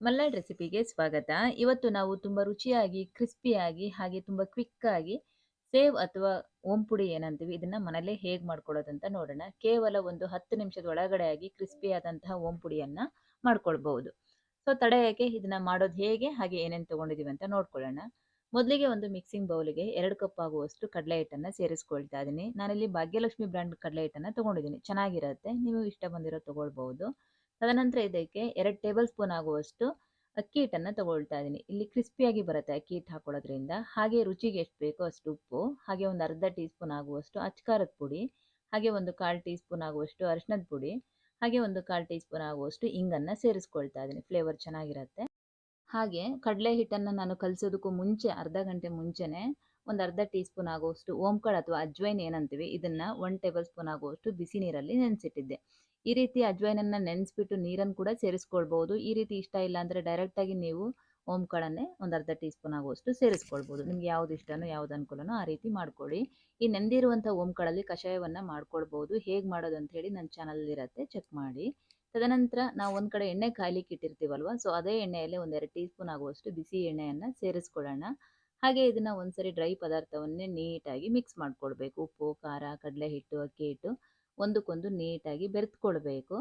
ಮಲ್ನಾಡ್ ರೆಸಿಪಿಗೆ ಸ್ವಾಗತ. ಇವತ್ತು ನಾವು ತುಂಬ ರುಚಿಯಾಗಿ, ಕ್ರಿಸ್ಪಿಯಾಗಿ, ಹಾಗೆ ತುಂಬ ಕ್ವಿಕ್ಕಾಗಿ ಸೇವ್ ಅಥವಾ ಓಂಪುಡಿ ಏನಂತೀವಿ, ಇದನ್ನ ಮನೆಯಲ್ಲೇ ಹೇಗೆ ಮಾಡ್ಕೊಳ್ಳೋದಂತ ನೋಡೋಣ. ಕೇವಲ ಒಂದು ಹತ್ತು ನಿಮಿಷದ ಒಳಗಡೆ ಆಗಿ ಕ್ರಿಸ್ಪಿ ಆದಂತಹ ಓಂಪುಡಿಯನ್ನ ಮಾಡ್ಕೊಳ್ಬಹುದು. ಸೊ, ತಡೆಯಕ್ಕೆ ಇದನ್ನ ಮಾಡೋದು ಹೇಗೆ, ಹಾಗೆ ಏನೇನು ತಗೊಂಡಿದೀವಿ ಅಂತ ನೋಡ್ಕೊಳ್ಳೋಣ. ಮೊದಲಿಗೆ ಒಂದು ಮಿಕ್ಸಿಂಗ್ ಬೌಲಿಗೆ ಎರಡು ಕಪ್ ಆಗುವಷ್ಟು ಕಡಲೆ ಹಿಟ್ಟನ್ನ ಸೇರಿಸ್ಕೊಳ್ತಾ ಇದ್ದೀನಿ ನಾನಿಲ್ಲಿ ಭಾಗ್ಯಲಕ್ಷ್ಮಿ ಬ್ರ್ಯಾಂಡ್ ಕಡಲೆ ಹಿಟ್ಟನ್ನ ತಗೊಂಡಿದ್ದೀನಿ ಚೆನ್ನಾಗಿರುತ್ತೆ. ನೀವು ಇಷ್ಟ ಬಂದಿರೋ ತಗೊಳ್ಬಹುದು. ತದನಂತರ ಇದಕ್ಕೆ ಎರಡು ಟೇಬಲ್ ಸ್ಪೂನ್ ಆಗುವಷ್ಟು ಅಕ್ಕಿ ಹಿಟ್ಟನ್ನು ತಗೊಳ್ತಾ ಇದ್ದೀನಿ. ಇಲ್ಲಿ ಕ್ರಿಸ್ಪಿಯಾಗಿ ಬರುತ್ತೆ ಅಕ್ಕಿ ಹಿಟ್ಟು ಹಾಕೊಳ್ಳೋದ್ರಿಂದ. ಹಾಗೆ ರುಚಿಗೆ ಎಷ್ಟು ಬೇಕೋ ಅಷ್ಟು ಉಪ್ಪು, ಹಾಗೆ ಒಂದು ಅರ್ಧ ಟೀ ಸ್ಪೂನ್ ಆಗುವಷ್ಟು ಅಚ್ಕಾರದ ಪುಡಿ, ಹಾಗೆ ಒಂದು ಕಾಲು ಟೀ ಸ್ಪೂನ್ ಆಗುವಷ್ಟು ಅರಿಶಿನದ ಪುಡಿ, ಹಾಗೆ ಒಂದು ಕಾಲು ಟೀ ಸ್ಪೂನ್ ಆಗುವಷ್ಟು ಇಂಗನ್ನು ಸೇರಿಸ್ಕೊಳ್ತಾ ಇದ್ದೀನಿ. ಫ್ಲೇವರ್ ಚೆನ್ನಾಗಿರುತ್ತೆ. ಹಾಗೆ ಕಡಲೆ ಹಿಟ್ಟನ್ನು ನಾನು ಕಲಿಸೋದಕ್ಕೂ ಮುಂಚೆ, ಅರ್ಧ ಗಂಟೆ ಮುಂಚೆನೆ ಒಂದು ಅರ್ಧ ಟೀ ಸ್ಪೂನ್ ಆಗುವಷ್ಟು ಓಂಕಾಳು ಅಥವಾ ಅಜ್ವೈನ್ ಏನಂತೀವಿ, ಇದನ್ನು ಒನ್ ಟೇಬಲ್ ಸ್ಪೂನ್ ಆಗುವಷ್ಟು ಬಿಸಿ ನೀರಲ್ಲಿ ನೆನೆಸಿಟ್ಟಿದ್ದೆ. ಈ ರೀತಿ ಅಜ್ವೈನನ್ನು ನೆನೆಸ್ಬಿಟ್ಟು ನೀರನ್ನು ಕೂಡ ಸೇರಿಸ್ಕೊಳ್ಬೋದು. ಈ ರೀತಿ ಇಷ್ಟ ಇಲ್ಲ ಅಂದರೆ ಡೈರೆಕ್ಟಾಗಿ ನೀವು ಓಂಕಾಳನ್ನೇ ಒಂದು ಅರ್ಧ ಟೀ ಸ್ಪೂನ್ ಆಗುವಷ್ಟು ಸೇರಿಸ್ಕೊಳ್ಬೋದು. ನಿಮ್ಗೆ ಯಾವ್ದು ಇಷ್ಟನೋ ಯಾವ್ದು ಅನುಕೂಲನೋ ಆ ರೀತಿ ಮಾಡ್ಕೊಳ್ಳಿ. ಈ ನೆಂದಿರುವಂಥ ಓಂಕಾಳಲ್ಲಿ ಕಷಾಯವನ್ನು ಮಾಡ್ಕೊಳ್ಬೋದು. ಹೇಗೆ ಮಾಡೋದು ಅಂತ ಹೇಳಿ ನನ್ನ ಚಾನಲ್ ಇರುತ್ತೆ ಚೆಕ್ ಮಾಡಿ. ತದನಂತರ ನಾವು ಒಂದು ಕಡೆ ಎಣ್ಣೆ ಕಾಯ್ಲಿಕ್ಕೆ ಇಟ್ಟಿರ್ತೀವಲ್ವ ಸೊ ಅದೇ ಎಣ್ಣೆಯಲ್ಲಿ ಒಂದೆರಡು ಟೀ ಸ್ಪೂನ್ ಆಗುವಷ್ಟು ಬಿಸಿ ಎಣ್ಣೆಯನ್ನು ಸೇರಿಸ್ಕೊಳ್ಳೋಣ. ಹಾಗೆ ಇದನ್ನು ಒಂದ್ಸರಿ ಡ್ರೈ ಪದಾರ್ಥವನ್ನೇ ನೀಟಾಗಿ ಮಿಕ್ಸ್ ಮಾಡ್ಕೊಳ್ಬೇಕು. ಉಪ್ಪು, ಖಾರ ಕಡಲೆ ಹಿಟ್ಟು ಅಕ್ಕಿ ಹಿಟ್ಟು. ಒಂದಕ್ಕೊಂದು ನೀಟಾಗಿ ಬೆರೆತ್ಕೊಳ್ಬೇಕು.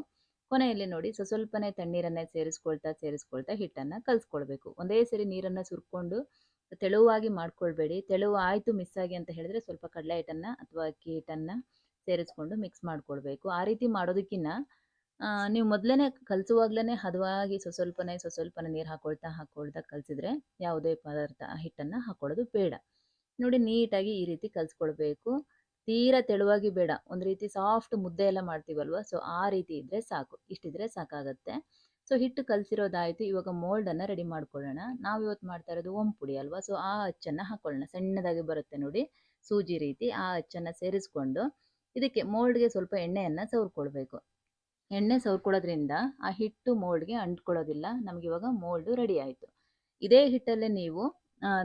ಕೊನೆಯಲ್ಲಿ ನೋಡಿ ಸೊ ಸ್ವಲ್ಪನೇ ತಣ್ಣೀರನ್ನೇ ಸೇರಿಸ್ಕೊಳ್ತಾ ಸೇರಿಸ್ಕೊಳ್ತಾ ಹಿಟ್ಟನ್ನು ಕಲಿಸ್ಕೊಳ್ಬೇಕು. ಒಂದೇ ಸರಿ ನೀರನ್ನು ಸುರ್ಕೊಂಡು ತೆಳುವಾಗಿ ಮಾಡ್ಕೊಳ್ಬೇಡಿ. ತೆಳುವು ಆಯಿತು ಮಿಸ್ ಆಗಿ ಅಂತ ಹೇಳಿದ್ರೆ ಸ್ವಲ್ಪ ಕಡಲೆ ಹಿಟ್ಟನ್ನು ಅಥವಾ ಅಕ್ಕಿ ಹಿಟ್ಟನ್ನು ಸೇರಿಸ್ಕೊಂಡು ಮಿಕ್ಸ್ ಮಾಡ್ಕೊಳ್ಬೇಕು. ಆ ರೀತಿ ಮಾಡೋದಕ್ಕಿಂತ ನೀವು ಮೊದಲೇ ಕಲಿಸುವಾಗ್ಲೇ ಹದವಾಗಿ ಸ್ವ ಸ್ವಲ್ಪನೇ ಸ್ವ ಸ್ವಲ್ಪನೇ ನೀರು ಹಾಕೊಳ್ತಾ ಹಾಕೊಳ್ತಾ ಕಲಸಿದ್ರೆ ಯಾವುದೇ ಪದಾರ್ಥ ಹಿಟ್ಟನ್ನು ಹಾಕೊಳ್ಳೋದು ಬೇಡ. ನೋಡಿ ನೀಟಾಗಿ ಈ ರೀತಿ ಕಲಿಸ್ಕೊಳ್ಬೇಕು. ತೀರಾ ತೆಳುವಾಗಿ ಬೇಡ. ಒಂದು ರೀತಿ ಸಾಫ್ಟ್ ಮುದ್ದೆ ಎಲ್ಲ ಮಾಡ್ತೀವಲ್ವ? ಸೊ, ಆ ರೀತಿ ಇದ್ರೆ ಸಾಕು. ಇಷ್ಟಿದ್ರೆ ಸಾಕಾಗತ್ತೆ. ಸೊ, ಹಿಟ್ಟು ಕಲಸಿರೋದಾಯಿತು. ಇವಾಗ ಮೋಲ್ಡನ್ನು ರೆಡಿ ಮಾಡ್ಕೊಳ್ಳೋಣ. ನಾವು ಇವತ್ತು ಮಾಡ್ತಾ ಇರೋದು ಒಂಪುಡಿ ಅಲ್ವಾ? ಸೊ, ಆ ಅಚ್ಚನ್ನು ಹಾಕೊಳ್ಳೋಣ. ಸಣ್ಣದಾಗಿ ಬರುತ್ತೆ ನೋಡಿ. ಸೂಜಿ ರೀತಿ ಆ ಅಚ್ಚನ್ನು ಸೇರಿಸ್ಕೊಂಡು ಇದಕ್ಕೆ ಮೋಲ್ಡ್ಗೆ ಸ್ವಲ್ಪ ಎಣ್ಣೆಯನ್ನು ಸವರ್ಕೊಳ್ಬೇಕು. ಎಣ್ಣೆ ಸವರ್ಕೊಳ್ಳೋದ್ರಿಂದ ಆ ಹಿಟ್ಟು ಮೋಲ್ಡ್ಗೆ ಅಂಟ್ಕೊಳ್ಳೋದಿಲ್ಲ. ನಮ್ಗೆ ಇವಾಗ ಮೋಲ್ಡು ರೆಡಿ ಆಯಿತು. ಇದೇ ಹಿಟ್ಟಲ್ಲೇ ನೀವು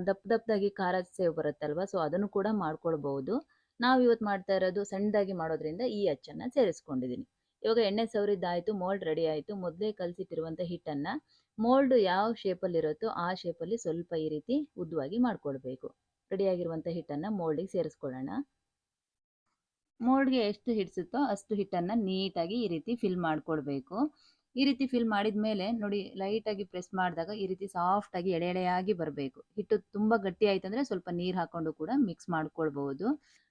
ದಪ್ಪ ದಪ್ಪದಾಗಿ ಖಾರ ಸೇವ್ ಬರುತ್ತಲ್ವ? ಸೊ, ಅದನ್ನು ಕೂಡ ಮಾಡ್ಕೊಳ್ಬಹುದು. ನಾವು ಇವತ್ತು ಮಾಡ್ತಾ ಇರೋದು ಸಣ್ಣದಾಗಿ ಮಾಡೋದ್ರಿಂದ ಈ ಅಚ್ಚನ್ನು ಸೇರಿಸ್ಕೊಂಡಿದ್ದೀನಿ ಇವಾಗ ಎಣ್ಣೆ ಸವರಿದ್ದಾಯಿತು ಮೋಲ್ಡ್ ರೆಡಿ ಆಯಿತು, ಮೊದಲೇ ಕಲಸಿಟ್ಟಿರುವಂಥ ಹಿಟ್ಟನ್ನು ಮೋಲ್ಡ್ ಯಾವ ಶೇಪಲ್ಲಿ ಇರುತ್ತೋ ಆ ಶೇಪಲ್ಲಿ ಸ್ವಲ್ಪ ಈ ರೀತಿ ಉದ್ದವಾಗಿ ಮಾಡ್ಕೊಳ್ಬೇಕು. ರೆಡಿಯಾಗಿರುವಂಥ ಹಿಟ್ಟನ್ನು ಮೋಲ್ಡಿಗೆ ಸೇರಿಸ್ಕೊಳ್ಳೋಣ. ಮೋಲ್ಡ್ಗೆ ಎಷ್ಟು ಹಿಡಿಸುತ್ತೋ ಅಷ್ಟು ಹಿಟ್ಟನ್ನು ನೀಟಾಗಿ ಈ ರೀತಿ ಫಿಲ್ ಮಾಡ್ಕೊಳ್ಬೇಕು. ಈ ರೀತಿ ಫಿಲ್ ಮಾಡಿದ ಮೇಲೆ ನೋಡಿ ಲೈಟಾಗಿ ಪ್ರೆಸ್ ಮಾಡಿದಾಗ ಈ ರೀತಿ ಸಾಫ್ಟಾಗಿ ಎಳೆ ಎಳೆಯಾಗಿ ಬರಬೇಕು. ಹಿಟ್ಟು ತುಂಬ ಗಟ್ಟಿ ಆಯ್ತು ಅಂದರೆ ಸ್ವಲ್ಪ ನೀರು ಹಾಕ್ಕೊಂಡು ಕೂಡ ಮಿಕ್ಸ್ ಮಾಡ್ಕೊಳ್ಬಹುದು.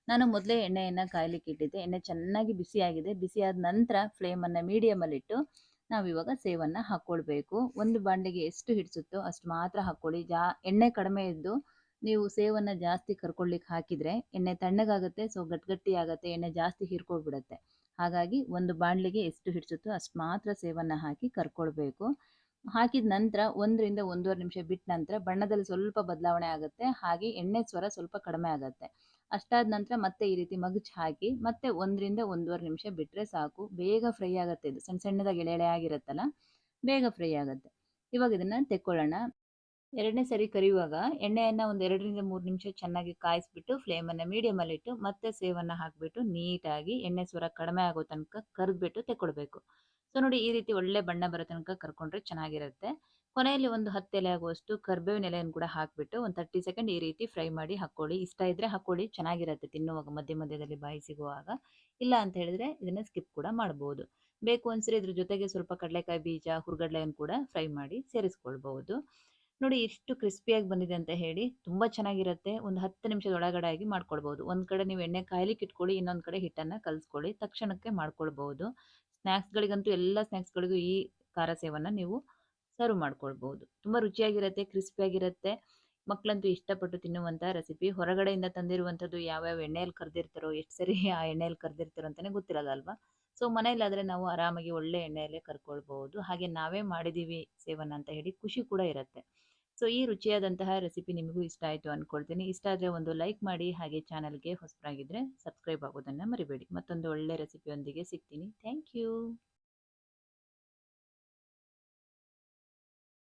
ನಾನು ಮೊದಲೇ ಎಣ್ಣೆಯನ್ನು ಕಾಯ್ಲಿಕ್ಕೆ ಇಟ್ಟಿದ್ದೆ. ಎಣ್ಣೆ ಚೆನ್ನಾಗಿ ಬಿಸಿಯಾಗಿದೆ ಬಿಸಿಯಾದ ನಂತರ ಫ್ಲೇಮನ್ನು ಮೀಡಿಯಮಲ್ಲಿಟ್ಟು ನಾವು ಇವಾಗ ಸೇವನ್ನು ಹಾಕ್ಕೊಳ್ಬೇಕು ಒಂದು ಬಾಂಡೆಗೆ ಎಷ್ಟು ಹಿಡಿಸುತ್ತೋ ಅಷ್ಟು ಮಾತ್ರ ಹಾಕ್ಕೊಳ್ಳಿ. ಜಾ, ಎಣ್ಣೆ ಕಡಿಮೆ ಇದ್ದು ನೀವು ಸೇವನ್ನು ಜಾಸ್ತಿ ಕರ್ಕೊಳ್ಳಿಕ್ಕೆ ಹಾಕಿದರೆ ಎಣ್ಣೆ ತಣ್ಣಗಾಗುತ್ತೆ ಸೊ ಗಟ್ಟಿ ಆಗುತ್ತೆ, ಎಣ್ಣೆ ಜಾಸ್ತಿ ಹೀರ್ಕೊಳ್ಬಿಡುತ್ತೆ. ಹಾಗಾಗಿ ಒಂದು ಬಾಣಲಿಗೆ ಎಷ್ಟು ಹಿಡಿಸುತ್ತೋ ಅಷ್ಟು ಮಾತ್ರ ಸೇವನ್ನು ಹಾಕಿ ಕರ್ಕೊಳ್ಬೇಕು. ಹಾಕಿದ ನಂತರ ಒಂದರಿಂದ ಒಂದೂವರೆ ನಿಮಿಷ ಬಿಟ್ಟ ನಂತರ ಬಣ್ಣದಲ್ಲಿ ಸ್ವಲ್ಪ ಬದಲಾವಣೆ ಆಗುತ್ತೆ, ಹಾಗೆ ಎಣ್ಣೆ ಸ್ವರ ಸ್ವಲ್ಪ ಕಡಿಮೆ ಆಗುತ್ತೆ. ಅಷ್ಟಾದ ನಂತರ ಮತ್ತೆ ಈ ರೀತಿ ಮಗುಚ್ ಹಾಕಿ ಮತ್ತೆ ಒಂದರಿಂದ ಒಂದೂವರೆ ನಿಮಿಷ ಬಿಟ್ಟರೆ ಸಾಕು. ಬೇಗ ಫ್ರೈ ಆಗುತ್ತೆ ಇದು. ಸಣ್ಣ ಸಣ್ಣದಾಗಿ ಎಳೆ ಎಳೆ ಆಗಿರುತ್ತಲ್ಲ, ಬೇಗ ಫ್ರೈ ಆಗುತ್ತೆ. ಇವಾಗ ಇದನ್ನು ತೆಕ್ಕೊಳ್ಳೋಣ. ಎರಡನೇ ಸರಿ ಕರಿಯುವಾಗ ಎಣ್ಣೆಯನ್ನು ಒಂದು ಎರಡರಿಂದ ಮೂರು ನಿಮಿಷ ಚೆನ್ನಾಗಿ ಕಾಯಿಸ್ಬಿಟ್ಟು ಫ್ಲೇಮನ್ನು ಮೀಡಿಯಮಲ್ಲಿಟ್ಟು ಮತ್ತೆ ಸೇವನ್ನು ಹಾಕಿಬಿಟ್ಟು ನೀಟಾಗಿ ಎಣ್ಣೆ ಸ್ವರ ಕಡಿಮೆ ಆಗೋ ತನಕ ಕರೆದ್ಬಿಟ್ಟು ತೆಕ್ಕೊಳ್ಬೇಕು. ಸೊ, ನೋಡಿ ಈ ರೀತಿ ಒಳ್ಳೆ ಬಣ್ಣ ಬರೋ ತನಕ ಕರ್ಕೊಂಡ್ರೆ ಚೆನ್ನಾಗಿರುತ್ತೆ. ಕೊನೆಯಲ್ಲಿ ಒಂದು ಹತ್ತು ಎಲೆ ಆಗುವಷ್ಟು ಕರ್ಬೇವಿನ ಎಲೆಯನ್ನು ಕೂಡ ಹಾಕಿಬಿಟ್ಟು ಒಂದು ತರ್ಟಿ ಸೆಕೆಂಡ್ ಈ ರೀತಿ ಫ್ರೈ ಮಾಡಿ ಹಾಕ್ಕೊಳ್ಳಿ. ಇಷ್ಟ ಇದ್ದರೆ ಹಾಕ್ಕೊಳ್ಳಿ, ಚೆನ್ನಾಗಿರುತ್ತೆ ತಿನ್ನುವಾಗ ಮಧ್ಯ ಮಧ್ಯದಲ್ಲಿ ಬಾಯಿ ಸಿಗುವಾಗ. ಇಲ್ಲ ಅಂತ ಹೇಳಿದ್ರೆ ಇದನ್ನು ಸ್ಕಿಪ್ ಕೂಡ ಮಾಡ್ಬೋದು. ಬೇಕು ಅನ್ಸರಿ ಇದ್ರ ಜೊತೆಗೆ ಸ್ವಲ್ಪ ಕಡಲೆಕಾಯಿ ಬೀಜ, ಹುರ್ಗಡ್ಲೆಯನ್ನು ಕೂಡ ಫ್ರೈ ಮಾಡಿ ಸೇರಿಸ್ಕೊಳ್ಬಹುದು. ನೋಡಿ ಎಷ್ಟು ಕ್ರಿಸ್ಪಿಯಾಗಿ ಬಂದಿದೆ ಅಂತ ಹೇಳಿ ತುಂಬ ಚೆನ್ನಾಗಿರುತ್ತೆ. ಒಂದು ಹತ್ತು ನಿಮಿಷದ ಒಳಗಡೆ ಆಗಿ ಮಾಡ್ಕೊಳ್ಬೋದು. ಒಂದು ಕಡೆ ನೀವು ಎಣ್ಣೆ ಕಾಯ್ಲಿಕ್ಕೆ ಇಟ್ಕೊಳ್ಳಿ ಇನ್ನೊಂದು ಕಡೆ ಹಿಟ್ಟನ್ನು ಕಲಿಸ್ಕೊಳ್ಳಿ. ತಕ್ಷಣಕ್ಕೆ ಮಾಡ್ಕೊಳ್ಬೋದು. ಸ್ನ್ಯಾಕ್ಸ್ಗಳಿಗಂತೂ ಎಲ್ಲ ಸ್ನ್ಯಾಕ್ಸ್ಗಳಿಗೂ ಈ ಖಾರ ಸೇವನ್ನು ನೀವು ಸರ್ವ್ ಮಾಡ್ಕೊಳ್ಬೋದು. ತುಂಬ ರುಚಿಯಾಗಿರುತ್ತೆ, ಕ್ರಿಸ್ಪಿಯಾಗಿರುತ್ತೆ. ಮಕ್ಕಳಂತೂ ಇಷ್ಟಪಟ್ಟು ತಿನ್ನುವಂಥ ರೆಸಿಪಿ ಹೊರಗಡೆಯಿಂದ ತಂದಿರುವಂಥದ್ದು ಯಾವ್ಯಾವ ಎಣ್ಣೆಯಲ್ಲಿ ಕರೆದಿರ್ತಾರೋ, ಎಷ್ಟು ಸರಿ ಆ ಎಣ್ಣೆಯಲ್ಲಿ ಕರೆದಿರ್ತಾರೋ ಅಂತಲೇ ಗೊತ್ತಿರಲ್ಲ ಅಲ್ವಾ? ಸೊ ಮನೆಯಲ್ಲಾದರೆ ನಾವು ಆರಾಮಾಗಿ ಒಳ್ಳೆ ಎಣ್ಣೆಯಲ್ಲೇ ಕರ್ಕೊಳ್ಬಹುದು ಹಾಗೆ ನಾವೇ ಮಾಡಿದ್ದೀವಿ ಸೇವನ ಅಂತ ಹೇಳಿ ಖುಷಿ ಕೂಡ ಇರುತ್ತೆ. ಸೊ, ಈ ರುಚಿಯಾದಂತಹ ರೆಸಿಪಿ ನಿಮಗೂ ಇಷ್ಟ ಆಯಿತು ಅಂದ್ಕೊಳ್ತೀನಿ ಇಷ್ಟ ಆದರೆ ಒಂದು ಲೈಕ್ ಮಾಡಿ, ಹಾಗೆ ಚಾನಲ್ಗೆ ಹೊಸಬರಾಗಿದ್ದರೆ ಸಬ್ಸ್ಕ್ರೈಬ್ ಆಗೋದನ್ನು ಮರಿಬೇಡಿ. ಮತ್ತೊಂದು ಒಳ್ಳೆ ರೆಸಿಪಿಯೊಂದಿಗೆ ಸಿಗ್ತೀನಿ. Thank you.